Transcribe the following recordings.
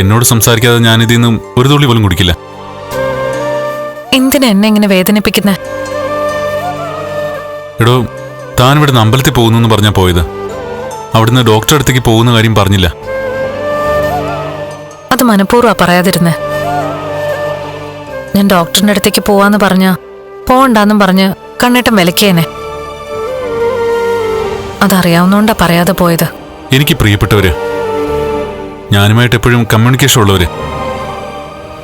എന്നോട് സംസാരിക്കാതെ ഞാനിതിൽ നിന്നും ഒരു തുള്ളി പോലും കുടിക്കില്ല. എന്തിനാ എന്നെ ഇങ്ങനെ വേദനിപ്പിക്കുന്നത് എടോ താൻ ഇവിടുന്ന് അമ്പലത്തിൽ പോകുന്നു എന്ന് പറഞ്ഞാ പോയത്. അവിടുന്ന് ഡോക്ടറെ അടുത്തേക്ക് പോകുന്ന കാര്യം പറഞ്ഞില്ല. അത് മനഃപൂർവ പറയാതിരുന്നേ. ഞാൻ ഡോക്ടറിന്റെ അടുത്തേക്ക് പോവാന്ന് പറഞ്ഞ പോണ്ടെന്നും പറഞ്ഞ് കണ്ണേട്ടം വിലക്കിയേനെ അതറിയാവുന്നോണ്ടാ പറയാതെ പോയത്. എനിക്ക് പ്രിയപ്പെട്ടവര് ഞാനുമായിട്ട് എപ്പോഴും കമ്മ്യൂണിക്കേഷൻ ഉള്ളവര്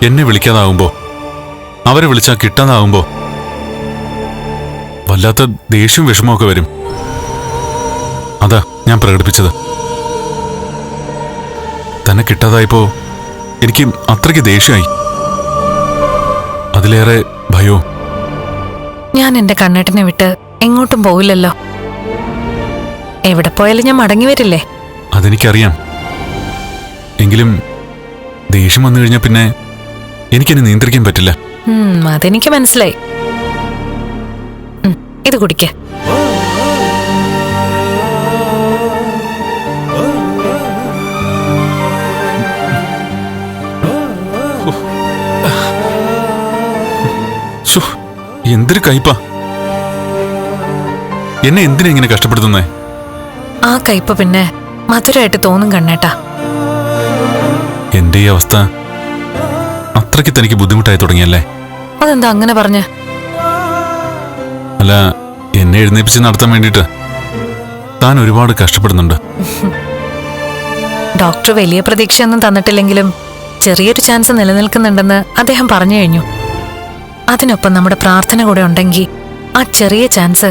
എന്നെ വിളിക്കാതാവുമ്പോ അവരെ വിളിച്ചാൽ കിട്ടാതാവുമ്പോ വല്ലാത്ത ദേഷ്യവും വിഷമമൊക്കെ വരും. അതാ ഞാൻ പ്രകടിപ്പിച്ചത്. തന്നെ കിട്ടാതായപ്പോ എനിക്ക് അത്രയ്ക്ക് ദേഷ്യമായി. അതിലേറെ ഭയോ? ഞാൻ എന്റെ കണ്ണേട്ടനെ വിട്ട് എങ്ങോട്ടും പോവില്ലല്ലോ. എവിടെ പോയാലും ഞാൻ മടങ്ങി വരില്ലേ? അതെനിക്കറിയാം. എങ്കിലും ദേഷ്യം വന്നു കഴിഞ്ഞാൽ പിന്നെ എനിക്കെന്നെ നിയന്ത്രിക്കാൻ പറ്റില്ല. അതെനിക്ക് മനസ്സിലായി. ഇത് കുടിക്ക. എന്തൊരു കയ്പാ. എന്നെ എന്തിനാ ഇങ്ങനെ കഷ്ടപ്പെടുത്തുന്നേ? ആ കയ്പ പിന്നെ മധുരമായിട്ട് തോന്നും കണ്ണേട്ടാ. എന്റെ ഈ അവസ്ഥ അത്രയ്ക്ക് തനിക്ക് ബുദ്ധിമുട്ടായി തുടങ്ങിയല്ലേ? അതെന്താ അങ്ങനെ പറഞ്ഞ? അല്ല എന്നെ എഴുന്നേപ്പിച്ച് നടത്താൻ വേണ്ടിയിട്ട് താൻ ഒരുപാട് കഷ്ടപ്പെടുന്നുണ്ട്. ഡോക്ടർ വലിയ പ്രതീക്ഷയൊന്നും തന്നിട്ടില്ലെങ്കിലും ചെറിയൊരു ചാൻസ് നിലനിൽക്കുന്നുണ്ടെന്ന് അദ്ദേഹം പറഞ്ഞു കഴിഞ്ഞു. അതിനൊപ്പം നമ്മുടെ പ്രാർത്ഥന കൂടെ ഉണ്ടെങ്കിൽ ആ ചെറിയ ചാൻസ്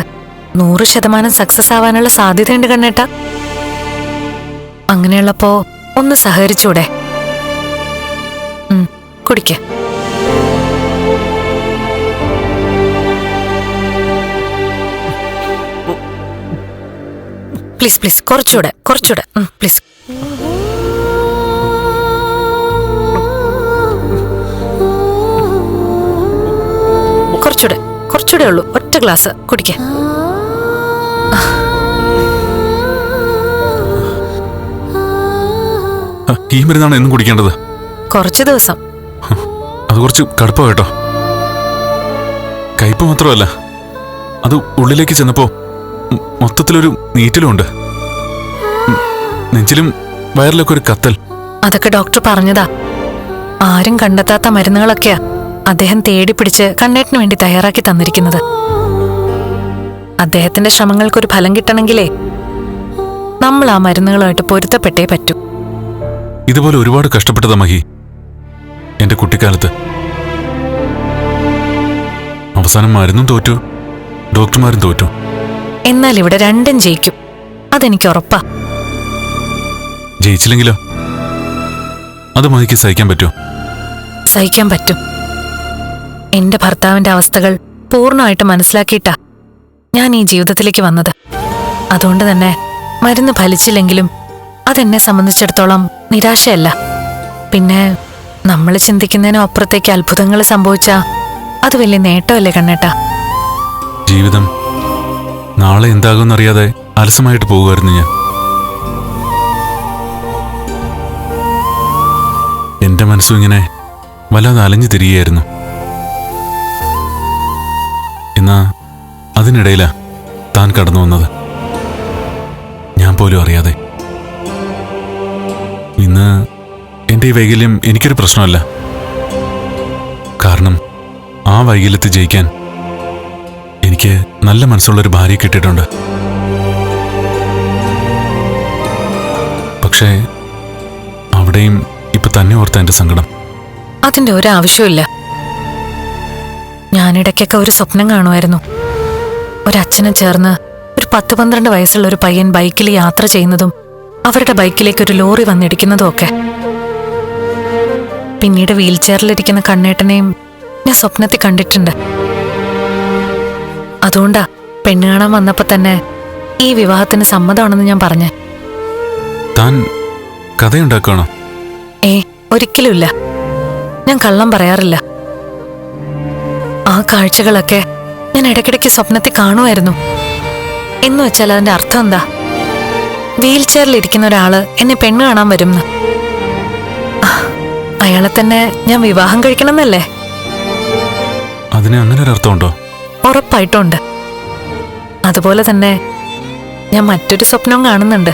നൂറ് ശതമാനം സക്സസ് ആവാനുള്ള സാധ്യതയുണ്ട് കണ്ണേട്ട. അങ്ങനെയുള്ളപ്പോ ഒന്ന് സഹകരിച്ചൂടെ? കുടിക്ക്. പ്ലീസ് പ്ലീസ് കുറച്ചുകൂടെ കുറച്ചുകൂടെ. പ്ലീസ്. കുറച്ചുകൂടെ കുറച്ചുകൂടെ ഉള്ളൂ. ഒറ്റ ഗ്ലാസ് കുടിക്കേ. ഈ മരുന്നാണ് എന്നും കുടിക്കേണ്ടത്? കുറച്ച് ദിവസം. അത് കുറച്ച് കടുപ്പ കേട്ടോ. കയ്പ് മാത്രമല്ല അത് ഉള്ളിലേക്ക് ചെന്നപ്പോ മ് മൊത്തത്തിലൊരു നീറ്റലുമുണ്ട്. ഉണ്ട് നെഞ്ചിലും വയറിലൊക്കെ ഒരു കത്തൽ. അതൊക്കെ ഡോക്ടർ പറഞ്ഞതാ. ആരും കണ്ടെത്താത്ത മരുന്നുകളൊക്കെയാ അദ്ദേഹം തേടി പിടിച്ച് കണ്ണേട്ടിന് വേണ്ടി തയ്യാറാക്കി തന്നിരിക്കുന്നത്. അദ്ദേഹത്തിന്റെ ശ്രമങ്ങൾക്കൊരു ഫലം കിട്ടണമെങ്കിലേ നമ്മൾ ആ മരുന്നുകളുമായിട്ട് പൊരുത്തപ്പെട്ടേ പറ്റൂ. ഇതുപോലെ ഒരുപാട് കഷ്ടപ്പെട്ടതാ മഹി. എന്റെ കുട്ടിക്കാലത്ത്. അവസാനം മരുന്നും തോറ്റു. ഡോക്ടർമാരും തോറ്റു. എന്നാൽ ഇവിടെ രണ്ടും ജയിക്കും. അതെനിക്ക് ഉറപ്പാ. ജയിച്ചില്ലെങ്കിലോ? അത് മഹിക്ക് സഹിക്കാൻ പറ്റുമോ? സഹിക്കാൻ പറ്റും. എന്റെ ഭർത്താവിന്റെ അവസ്ഥകൾ പൂർണമായിട്ട് മനസ്സിലാക്കിയിട്ടാ ഞാൻ ഈ ജീവിതത്തിലേക്ക് വന്നത്. അതുകൊണ്ട് തന്നെ മരുന്ന് ഫലിച്ചില്ലെങ്കിലും അതെന്നെ സംബന്ധിച്ചിടത്തോളം നിരാശയല്ല. പിന്നെ നമ്മൾ ചിന്തിക്കുന്നതിനും അപ്പുറത്തേക്ക് അത്ഭുതങ്ങൾ സംഭവിച്ച അത് വലിയ നേട്ടമല്ലേ കണ്ണേട്ടാ. ജീവിതം നാളെ എന്താകുമെന്നറിയാതെ അലസമായിട്ട് പോകുമായിരുന്നു ഞാൻ. എന്റെ മനസ്സും ഇങ്ങനെ വല്ലാതെ അലഞ്ഞു തിരികെയായിരുന്നു എന്നാ അതിനിടയിലാ താൻ കടന്നു വന്നത്. ഞാൻ പോലും അറിയാതെ. ഇന്ന് എന്റെ ഈ വൈകല്യം എനിക്കൊരു പ്രശ്നമല്ല. കാരണം ആ വൈകല്യത്തെ ജയിക്കാൻ എനിക്ക് നല്ല മനസ്സുള്ളൊരു ഭാര്യ കിട്ടിയിട്ടുണ്ട്. പക്ഷേ അവിടെയും ഇപ്പൊ തന്നെ ഓർത്ത എന്റെ സങ്കടം. അതിന്റെ ഒരാവശ്യമില്ല ഞാനിടയ്ക്കൊക്കെ ഒരു സ്വപ്നം കാണുമായിരുന്നു. ഒരച്ഛനെ ചേർന്ന് ഒരു പത്ത് പന്ത്രണ്ട് വയസ്സുള്ള ഒരു പയ്യൻ ബൈക്കിൽ യാത്ര ചെയ്യുന്നതും അവരുടെ ബൈക്കിലേക്ക് ഒരു ലോറി വന്നിടിക്കുന്നതും ഒക്കെ. പിന്നീട് വീൽ ചെയറിലിരിക്കുന്ന കണ്ണേട്ടനെയും ഞാൻ സ്വപ്നത്തിൽ കണ്ടിട്ടുണ്ട്. അതുകൊണ്ടാ പെണ്ണ് കാണാൻ വന്നപ്പോ തന്നെ ഈ വിവാഹത്തിന് സമ്മതമാണെന്ന് ഞാൻ പറഞ്ഞു. താൻ കഥയുണ്ടാക്കണോ ഏ ഒരിക്കലുമില്ല. ഞാൻ കള്ളം പറയാറില്ല. ആ കാഴ്ചകളൊക്കെ ഞാൻ ഇടയ്ക്കിടയ്ക്ക് സ്വപ്നത്തിൽ കാണുമായിരുന്നു. എന്ന് വെച്ചാൽ അതിന്റെ അർത്ഥം എന്താ? വീൽ ചെയറിൽ ഇരിക്കുന്ന ഒരാൾ എന്നെ പെണ്ണ് കാണാൻ വരുംന്ന്. ആ, അയാളെ തന്നെ ഞാൻ വിവാഹം കഴിക്കണമെന്നല്ലേ? അതിന് അങ്ങനെ ഒരു അർത്ഥമുണ്ടോ? ഉറപ്പായിട്ടുണ്ട് അതുപോലെ തന്നെ ഞാൻ മറ്റൊരു സ്വപ്നവും കാണുന്നുണ്ട്.